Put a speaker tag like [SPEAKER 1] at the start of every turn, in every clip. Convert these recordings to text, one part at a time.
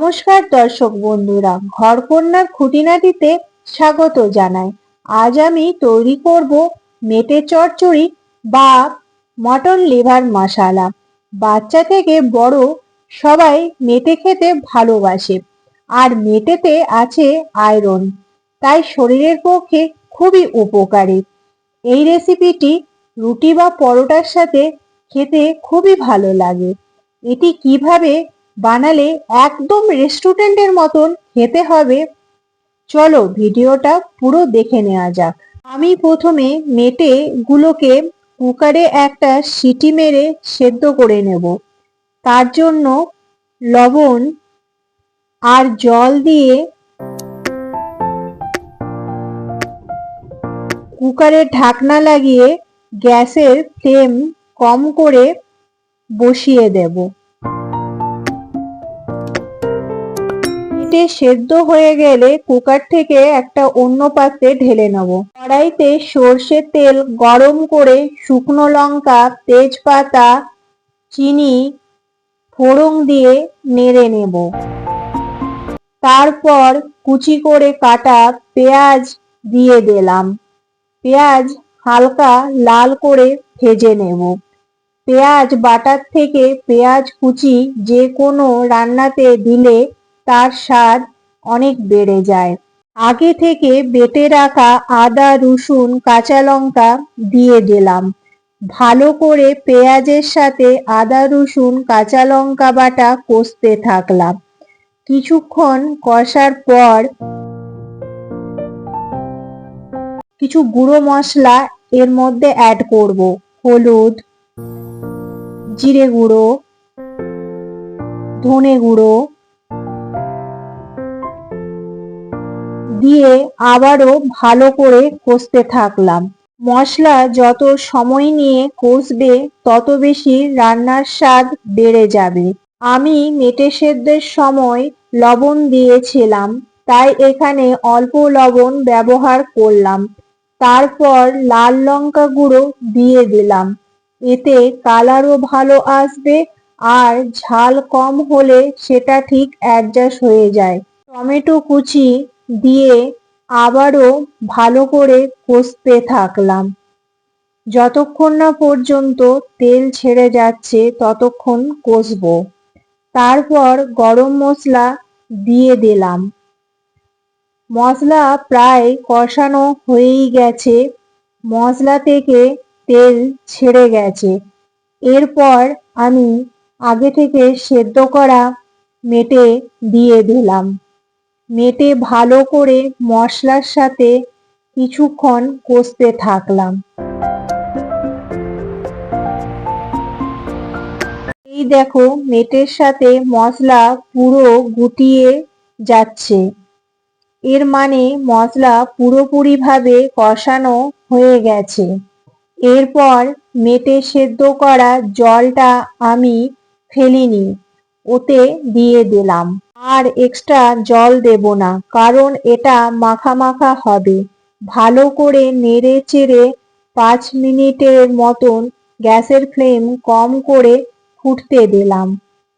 [SPEAKER 1] নমস্কার দর্শক বন্ধুরা, ঘরকন্যার খুঁটিনাটিতে স্বাগত জানাই। আজ আমি তৈরি করব মেটে চচ্চড়ি বা মটন লিভার মশালা। বাচ্চা থেকে বড় সবাই মেটে খেতে ভালোবাসে আর মেটেতে আছে আয়রন, তাই শরীরের পক্ষে খুবই উপকারী। এই রেসিপিটি রুটি বা পরোটার সাথে খেতে খুবই ভালো লাগে। এটি কীভাবে বানালে একদম রেস্টুরেন্টের মতন খেতে হবে। চলো ভিডিওটা পুরো দেখে নেওয়া যাক। আমি প্রথমে মেটে গুলোকে কুকারে একটা সিটি মেরে সেদ্ধ করে নেব। তার জন্য লবণ আর জল দিয়ে কুকারের ঢাকনা লাগিয়ে গ্যাসের ফ্লেম কম করে বসিয়ে দেব। মিনিটে সেদ্ধ হয়ে গেলে কুকার থেকে একটা অন্য পাত্রে ঢেলে নেব। কড়াইতে সর্ষের তেল গরম করে শুকনো লঙ্কা, তেজপাতা, চিনি, ফোড়ন দিয়ে নেড়ে নেব। তারপর কুচি করে কাটা পেঁয়াজ দিয়ে দিলাম। পেঁয়াজ হালকা লাল করে ভেজে নেব। পেঁয়াজ বাটার থেকে পেঁয়াজ কুচি যে কোনো রান্নাতে দিলে তার স্বাদ অনেক বেড়ে যায়। আগে থেকে বেটে রাখা আদা, রসুন, কাঁচা লঙ্কা দিয়ে দিলাম। ভালো করে পেঁয়াজের সাথে আদা, রসুন, কাঁচা লঙ্কা বাটা কষতে থাকলাম। কিছুক্ষণ কষার পর কিছু গুঁড়ো মশলা এর মধ্যে অ্যাড করব। হলুদ, জিরে গুঁড়ো, ধনে গুঁড়ো দিয়ে আবারও ভালো করে কষতে থাকলাম। মশলা যত সময় নিয়ে কষবে, তত বেশি রান্নার স্বাদ বেড়ে যাবে। আমি মেটে সেদ্ধের সময় লবণ দিয়েছিলাম, তাই এখানে অল্প লবণ ব্যবহার করলাম। তারপর লাল লঙ্কা গুঁড়ো দিয়ে দিলাম। এতে কালারও ভালো আসবে আর ঝাল কম হলে সেটা ঠিক অ্যাডজাস্ট হয়ে যায়। টমেটো কুচি দিয়ে আবারও ভালো করে কষতে থাকলাম। যতক্ষণ না পর্যন্ত তেল ছেড়ে যাচ্ছে ততক্ষণ কষবো। তারপর গরম মশলা দিয়ে দিলাম। মশলা প্রায় কষানো হয়েই গেছে। মশলা থেকে তেল ছেড়ে গেছে। এরপর আমি আগে থেকে সেদ্ধ করা মেটে দিয়ে দিলাম। মেটে ভালো করে মশলার সাথে কিছুক্ষণ কষতে থাকলাম। এই দেখো মেটের সাথে মশলা পুরো গুটিয়ে যাচ্ছে। এর মানে মশলা পুরোপুরিভাবে কষানো হয়ে গেছে। এরপর মেটে সেদ্ধ করা জলটা আমি ফেলিনি, ওতে দিয়ে দিলাম। আর এক্সট্রা জল দেব না, কারণ এটা মাখা মাখা হবে। ভালো করে নেড়ে চেড়ে পাঁচ মিনিটের মতন গ্যাসের ফ্লেম কম করে ফুটতে দিলাম।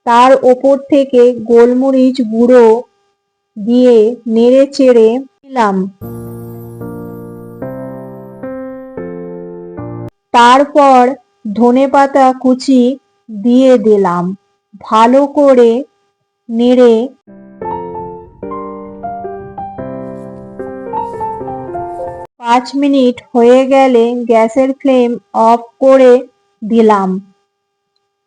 [SPEAKER 1] তার ওপর থেকে গোলমরিচ গুঁড়ো দিয়ে নেড়ে চেড়ে দিলাম তারপর ধনে পাতা কুচি দিয়ে দিলাম। ভালো করে নেড়ে। পাঁচ মিনিট হয়ে গেলে গ্যাসের ফ্লেম অফ করে দিলাম।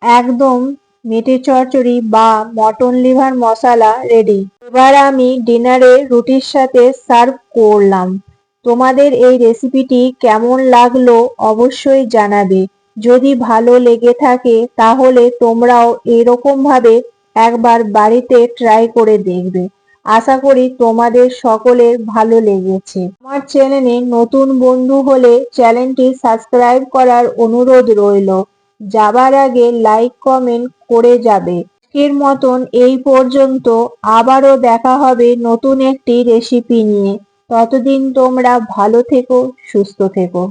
[SPEAKER 1] একদম মেটে চচ্চড়ি বা মটন লিভার মশলা রেডি। এবার আমি ডিনারে রুটির সাথে সার্ভ করলাম। তোমাদের এই রেসিপিটি কেমন লাগল অবশ্যই জানাবে। যদি ভালো লেগে থাকে তাহলে তোমরাও এরকম ভাবে একবার বাড়িতে ট্রাই করে দেখবে। আশা করি তোমাদের সকলের ভালো লেগেছে। আমার চ্যানেলে নতুন বন্ধু হলে চ্যানেলটি সাবস্ক্রাইব করার অনুরোধ রইল। যাবার আগে লাইক কমেন্ট করে যাবে। এর মতন এই পর্যন্ত। আবারও দেখা হবে নতুন একটি রেসিপি নিয়ে। ততদিন তোমরা ভালো থেকো, সুস্থ থেকো।